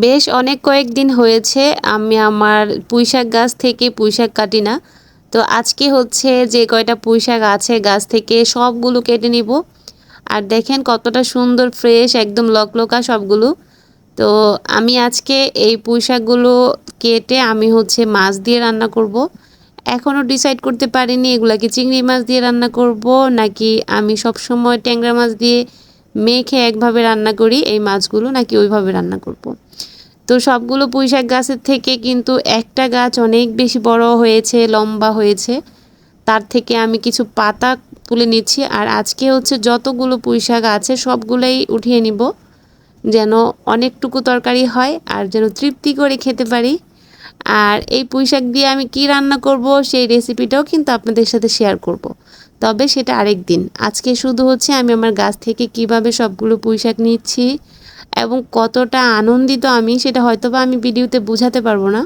বেশ অনেক কয়েকদিন হয়েছে, আমি আমার পুঁইশাক গাছ থেকে পুঁইশাক কাটি না। তো আজকে হচ্ছে যে কয়টা পুঁইশাক আছে গাছ থেকে সবগুলো কেটে নিব। আর দেখেন কতটা সুন্দর ফ্রেশ, একদম লকলকা সবগুলো। তো আমি আজকে এই পুঁইশাকগুলো কেটে আমি হচ্ছে মাছ দিয়ে রান্না করব। এখনও ডিসাইড করতে পারিনি এগুলাকে চিংড়ি মাছ দিয়ে রান্না করব নাকি আমি সব সময় ট্যাংরা মাছ দিয়ে মেখে একভাবে রান্না করি, এই মাছগুলো নাকি ওইভাবে রান্না করব। তো সবগুলো পুঁইশাক গাছের থেকে কিন্তু একটা গাছ অনেক বেশি বড় হয়েছে, লম্বা হয়েছে তার থেকে আমি কিছু পাতা তুলে নিচ্ছি আর আজকে হচ্ছে যতগুলো পুঁইশাক আছে সবগুলোই উঠিয়ে নিব, যেন অনেকটুকু তরকারি হয় আর যেন তৃপ্তি করে খেতে পারি আর এই পুঁইশাক দিয়ে আমি কি রান্না করব সেই রেসিপিটাও কিন্তু আপনাদের সাথে শেয়ার করব। তবে সেটা আরেক দিন। আজকে শুধু হচ্ছে আমি আমার গাছ থেকে কীভাবে সবগুলো পুঁইশাক নিচ্ছি এবং কতটা আনন্দিত আমি সেটা হয়তো বা আমি ভিডিওতে বোঝাতে পারব না।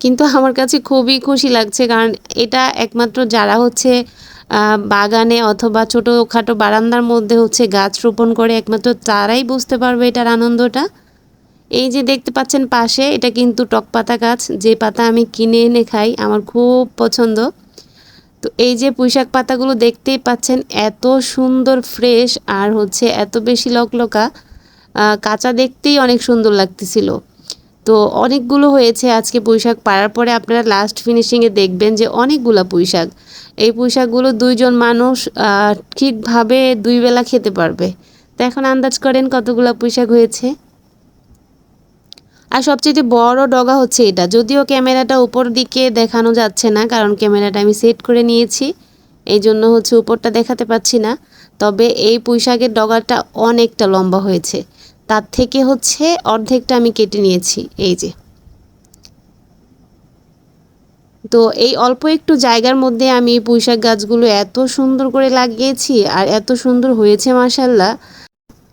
কিন্তু আমার কাছে খুবই খুশি লাগছে কারণ এটা একমাত্র যারা হচ্ছে বাগানে অথবা ছোটোখাটো বারান্দার মধ্যে হচ্ছে গাছ রোপণ করে একমাত্র তারাই বুঝতে পারবে এটার আনন্দটা। এই যে দেখতে পাচ্ছেন পাশে, এটা কিন্তু টক পাতা গাছ। যে পাতা আমি কিনে এনে খাই, আমার খুব পছন্দ। তো এই যে পুঁইশাক পাতাগুলো দেখতেই পাচ্ছেন, এত সুন্দর ফ্রেশ আর হচ্ছে এত বেশি লকলকা কাঁচা দেখতেই অনেক সুন্দর লাগতেছিল। তো অনেকগুলো হয়েছে আজকে পুঁইশাক, পাড়ার পরে আপনারা লাস্ট ফিনিশিংয়ে দেখবেন যে অনেকগুলো পুঁইশাক। এই পুঁইশাকগুলো দুইজন মানুষ ঠিকভাবে দুই বেলা খেতে পারবে। তো এখন আন্দাজ করেন কতগুলো পুঁইশাক হয়েছে? আর সবচেয়ে বড় ডগা হচ্ছে এটা। যদিও ক্যামেরাটা উপর দিকে দেখানো যাচ্ছে না, কারণ ক্যামেরাটা আমি সেট করে নিয়েছি। এই জন্য হচ্ছে উপরটা দেখাতে পাচ্ছি না। তবে এই পুঁইশাকের ডগাটা অনেকটা লম্বা হয়েছে। তার থেকে হচ্ছে অর্ধেকটা আমি কেটে নিয়েছি, এই যে। তো এই অল্প একটু জায়গার মধ্যে আমি পুঁইশাক গাছগুলো এত সুন্দর করে লাগিয়েছি আর এত সুন্দর হয়েছে মাসাল্লাহ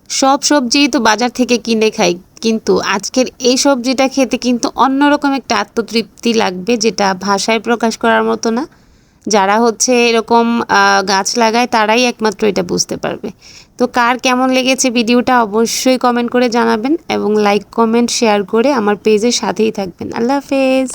সব সবজি তো বাজার থেকে কিনে খাই। কিন্তু আজকের এই সবজিটা খেতে কিন্তু অন্যরকম একটা আত্মতৃপ্তি লাগবে যেটা ভাষায় প্রকাশ করার মতো না। যারা হচ্ছে এরকম গাছ লাগায় তারাই একমাত্র এটা বুঝতে পারবে। তো কার কেমন লেগেছে ভিডিওটা অবশ্যই কমেন্ট করে জানাবেন এবং লাইক কমেন্ট শেয়ার করে আমার পেজের সাথেই থাকবেন। আল্লাহ হাফেজ।